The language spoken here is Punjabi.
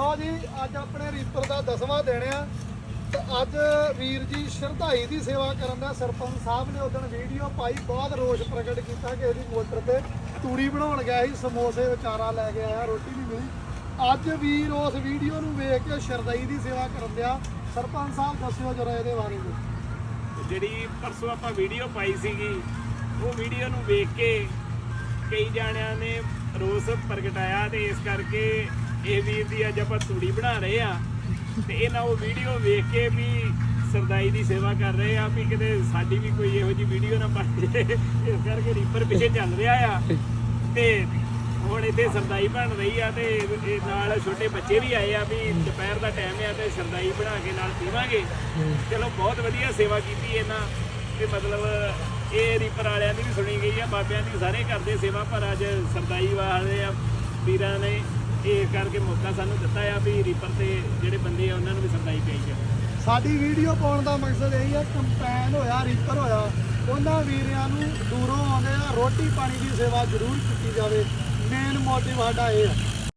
ਲਓ ਜੀ, ਅੱਜ ਆਪਣੇ ਰੀਪਰ ਦਾ ਦਸਵਾਂ ਦਿਨ ਆ। ਤੇ ਅੱਜ ਵੀਰ ਜੀ ਸ਼ਰਧਾਈ ਦੀ ਸੇਵਾ ਕਰਨ ਦਾ ਸਰਪੰਚ ਸਾਹਿਬ ਨੇ ਉਦੋਂ ਵੀਡੀਓ ਪਾਈ, ਬਹੁਤ ਰੋਸ਼ ਪ੍ਰਗਟ ਕੀਤਾ ਕਿ ਇਹਦੀ ਮੋਟਰ ਤੇ ਤੂੜੀ ਬਣਾਉਣ ਗਿਆ ਸੀ, ਸਮੋਸੇ ਵਿਚਾਰਾ ਲੈ ਕੇ ਆਇਆ, ਰੋਟੀ ਨਹੀਂ ਮਿਲੀ। ਅੱਜ ਵੀਰ ਉਸ ਵੀਡੀਓ ਨੂੰ ਵੇਖ ਕੇ ਸ਼ਰਧਾਈ ਦੀ ਸੇਵਾ ਕਰਨ ਦਿਆ। ਸਰਪੰਚ ਸਾਹਿਬ, ਦੱਸਿਓ ਜਰਾ ਇਹਦੇ ਬਾਰੇ ਵਿੱਚ ਜਿਹੜੀ ਪਰਸੋਂ ਆਪਾਂ ਵੀਡੀਓ ਪਾਈ ਸੀਗੀ, ਉਹ ਵੀਡੀਓ ਨੂੰ ਵੇਖ ਕੇ ਕਈ ਜਾਣਿਆਂ ਨੇ ਰੋਸ ਪ੍ਰਗਟਾਇਆ ਤੇ ਇਸ ਕਰਕੇ ਇਹ ਵੀਰ ਦੀ ਅੱਜ ਆਪਾਂ ਤੂੜੀ ਬਣਾ ਰਹੇ ਆ। ਤੇ ਇਹਨਾਂ ਉਹ ਵੀਡੀਓ ਵੇਖ ਕੇ ਵੀ ਸਰਦਾਈ ਦੀ ਸੇਵਾ ਕਰ ਰਹੇ ਆ ਵੀ ਕਿਤੇ ਸਾਡੀ ਵੀ ਕੋਈ ਇਹੋ ਜੀ ਵੀਡੀਓ ਨਾ ਬਣ ਜੇ ਇਸ ਕਰਕੇ ਰੀਪਰ ਪਿੱਛੇ ਚੱਲ ਰਿਹਾ ਆ। ਤੇ ਹੁਣ ਇੱਥੇ ਸਰਦਾਈ ਬਣ ਰਹੀ ਆ ਤੇ ਇਹ ਨਾਲ ਛੋਟੇ ਬੱਚੇ ਵੀ ਆਏ ਆ ਵੀ ਦੁਪਹਿਰ ਦਾ ਟਾਈਮ ਆ ਤੇ ਸਰਦਾਈ ਬਣਾ ਕੇ ਨਾਲ ਪੀਵਾਂਗੇ। ਚਲੋ ਬਹੁਤ ਵਧੀਆ ਸੇਵਾ ਕੀਤੀ ਇਹਨਾਂ। ਤੇ ਮਤਲਬ ਇਹ ਰੀਪਰ ਵਾਲਿਆਂ ਦੀ ਵੀ ਸੁਣੀ ਗਈ ਆ, ਬਾਬਿਆਂ ਦੀ ਸਾਰੇ ਕਰਦੇ ਸੇਵਾ ਪਰ ਅੱਜ ਸਰਦਾਈ ਵਾਲੇ ਆ। ਕਰਕੇ ਮੌਕਾ ਸਾਨੂੰ ਦਿੱਤਾ ਆ ਵੀ ਰੀਪਰ ਤੇ ਜਿਹੜੇ ਬੰਦੇ ਆ, ਉਹਨਾਂ ਨੂੰ ਵੀ ਸਰਦਾਈ ਪਈ ਆ ਸਾਡੀ ਵੀਡੀਓ ਪਾਉਣ ਦਾ ਮਕਸਦ ਇਹੀ ਆ ਕੰਪੈਨ ਹੋਇਆ ਰੀਪਰ ਹੋਇਆ, ਉਹਨਾਂ ਵੀਰਿਆਂ ਨੂੰ ਦੂਰੋਂ ਆਉਂਦੇ ਆ ਰੋਟੀ ਪਾਣੀ ਦੀ ਸੇਵਾ ਜ਼ਰੂਰ ਕੀਤੀ ਜਾਵੇ। ਮੇਨ ਮੋਟਿਵ ਸਾਡਾ ਇਹ ਆ।